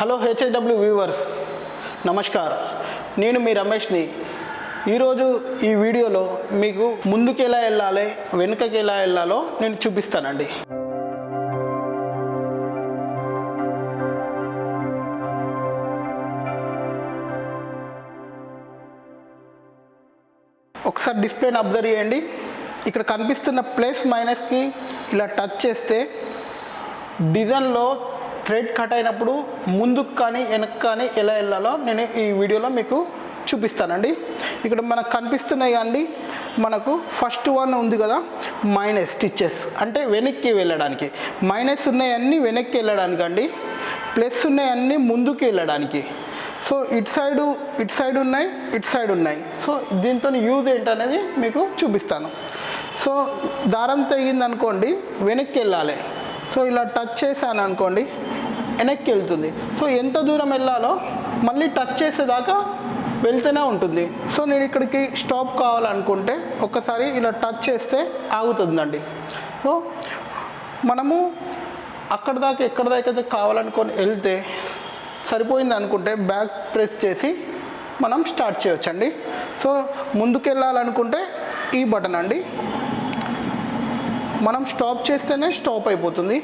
Hello హెచ్ఐడబ్ల్యూ viewers namaskar. నేను మీ రమేష్ని. ఈరోజు ఈ వీడియోలో మీకు ముందుకు ఎలా వెళ్ళాలి వెనుకకి ఎలా వెళ్ళాలో నేను చూపిస్తానండి. ఒకసారి డిస్ప్లేని అబ్జర్వ్ చేయండి. ఇక్కడ కనిపిస్తున్న ప్లస్ మైనస్కి ఇలా టచ్ చేస్తే డిజైన్లో థ్రెడ్ కట్ అయినప్పుడు ముందుకు కానీ వెనక్కి కానీ ఎలా వెళ్ళాలో నేను ఈ వీడియోలో మీకు చూపిస్తానండి. ఇక్కడ మనకు కనిపిస్తున్నాయి కానీ మనకు ఫస్ట్ వన్ ఉంది కదా మైనస్ స్టిచ్చెస్ అంటే వెనక్కి వెళ్ళడానికి. మైనస్ ఉన్నాయన్నీ వెనక్కి వెళ్ళడానికి అండి ప్లస్ ఉన్నాయన్నీ ముందుకు వెళ్ళడానికి. సో ఇటు సైడు ఇటు సైడ్ ఉన్నాయి ఇటు సైడ్ ఉన్నాయి. సో దీంతో యూజ్ ఏంటనేది మీకు చూపిస్తాను. సో దారం తెగింది అనుకోండి వెనక్కి వెళ్ళాలి. సో ఇలా టచ్ చేశాను అనుకోండి వెనక్కి వెళ్తుంది. సో ఎంత దూరం వెళ్ళాలో మళ్ళీ టచ్ చేసేదాకా వెళ్తూనే ఉంటుంది. సో నేను ఇక్కడికి స్టాప్ కావాలనుకుంటే ఒక్కసారి ఇలా టచ్ చేస్తే ఆగుతుందండి. సో మనము అక్కడ దాకా ఎక్కడ దాకా అయితే కావాలనుకొని వెళ్తే సరిపోయింది అనుకుంటే బ్యాక్ ప్రెస్ చేసి మనం స్టార్ట్ చేయొచ్చండి. సో ముందుకు వెళ్ళాలనుకుంటే ఈ బటన్ అండి. మనం స్టాప్ చేస్తేనే స్టాప్ అయిపోతుంది.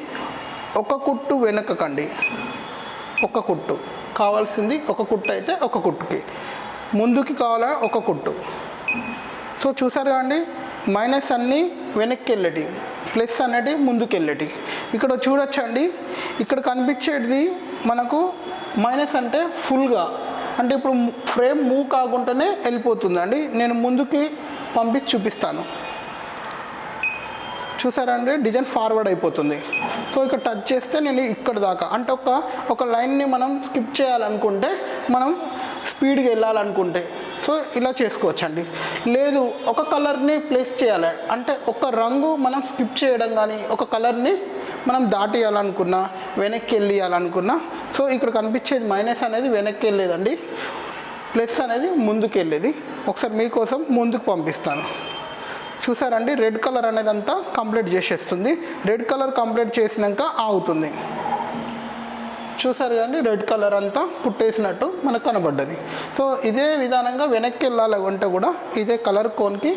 ఒక కుట్టు వెనకకండి. ఒక కుట్టు. కావాల్సింది ఒక కుట్టు అయితే ఒక కుట్టుకి. ముందుకి కావాలా ఒక కుట్టు. సో చూసారు కదండి మైనస్ అన్నీ వెనక్కి వెళ్ళటి ప్లస్ అన్నటి ముందుకు వెళ్ళటి ఇక్కడ చూడొచ్చండి ఇక్కడ కనిపించేది మనకు మైనస్ అంటే ఫుల్గా. అంటే ఇప్పుడు ఫ్రేమ్ మూవ్ కాకుండానే వెళ్ళిపోతుందండి. నేను ముందుకి పంపించి చూపిస్తాను. చూసారండి డిజైన్ ఫార్వర్డ్ అయిపోతుంది. సో ఇక్కడ టచ్ చేస్తే నేను ఇక్కడ దాకా. అంటే ఒక ఒక లైన్ని మనం స్కిప్ చేయాలనుకుంటే మనం స్పీడ్గా వెళ్ళాలనుకుంటే. సో ఇలా చేసుకోవచ్చండి. లేదు ఒక కలర్ని ప్లేస్ చేయాలి. అంటే ఒక రంగు మనం స్కిప్ చేయడం కానీ ఒక కలర్ని మనం దాటేయాలనుకున్నా వెనక్కి వెళ్ళాలనుకున్నా సో ఇక్కడ కనిపించేది మైనస్ అనేది వెనక్కి వెళ్ళేదండి. ప్లస్ అనేది ముందుకు వెళ్ళేది. ఒకసారి మీకోసం ముందుకు పంపిస్తాను. చూసారండి రెడ్ కలర్ అనేది అంతా కంప్లీట్ చేసేస్తుంది. రెడ్ కలర్ కంప్లీట్ చేసినాక ఆగుతుంది. చూసారు కానీ రెడ్ కలర్ అంతా పుట్టేసినట్టు మనకు కనబడ్డది. సో ఇదే విధానంగా వెనక్కి వెళ్ళాలి అంటే కూడా ఇదే కలర్ కోన్కి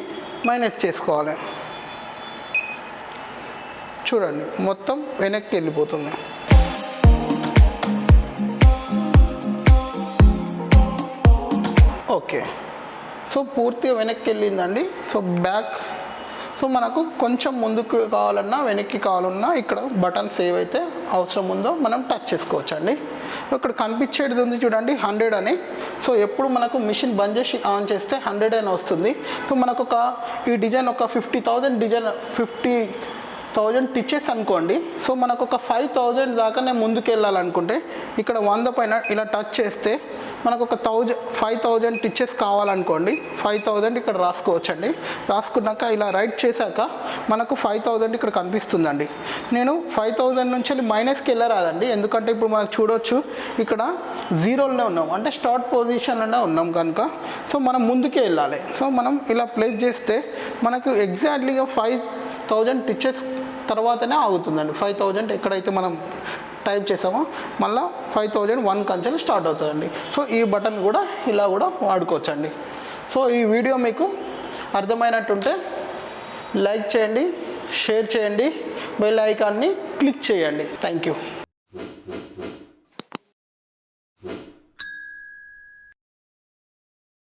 మైనస్ చేసుకోవాలి. చూడండి మొత్తం వెనక్కి వెళ్ళిపోతుంది. ఓకే. సో పూర్తిగా వెనక్కి వెళ్ళిందండి. సో బ్యాక్ సో మనకు కొంచెం ముందుకు కావాలన్నా వెనక్కి కావాలన్నా ఇక్కడ బటన్స్ ఏవైతే అవసరం ఉందో మనం టచ్ చేసుకోవచ్చు అండి ఇక్కడ కనిపించేది ఉంది చూడండి హండ్రెడ్ అని. సో ఎప్పుడు మనకు మిషన్ బంద్ చేసి ఆన్ చేస్తే హండ్రెడ్ అని వస్తుంది. సో మనకు ఒక ఈ డిజైన్ ఒక fifty thousand design fifty thousand stitches అనుకోండి. సో మనకు ఒక ఫైవ్ థౌజండ్ దాకానే ముందుకు వెళ్ళాలనుకుంటే ఇక్కడ వంద పైన ఇలా టచ్ చేస్తే మనకు ఒక థౌజండ్ ఫైవ్ థౌజండ్ టిచెస్ కావాలనుకోండి. ఫైవ్ థౌజండ్ ఇక్కడ రాసుకోవచ్చండి. రాసుకున్నాక ఇలా రైట్ చేశాక మనకు ఫైవ్ థౌజండ్ ఇక్కడ కనిపిస్తుందండి. నేను ఫైవ్ థౌజండ్ నుంచి మైనస్కి వెళ్ళరాదండి. ఎందుకంటే ఇప్పుడు మనకు చూడొచ్చు ఇక్కడ జీరోలోనే ఉన్నాం. అంటే స్టార్ట్ పొజిషన్లోనే ఉన్నాం కనుక. సో మనం ముందుకే వెళ్ళాలి. సో మనం ఇలా ప్లేస్ చేస్తే మనకు ఎగ్జాక్ట్లీగా ఫైవ్ థౌజండ్ టిచెస్ తర్వాతనే ఆగుతుందండి. ఫైవ్ థౌజండ్ ఎక్కడైతే మనం టైప్ చేసామో మళ్ళీ ఫైవ్ థౌజండ్ వన్ కంచెలు స్టార్ట్ అవుతుందండి. సో ఈ బటన్ కూడా ఇలా కూడా వాడుకోవచ్చండి. సో ఈ వీడియో మీకు అర్థమైనట్టుంటే లైక్ చేయండి షేర్ చేయండి బెల్ ఐకాన్ని క్లిక్ చేయండి. Thank you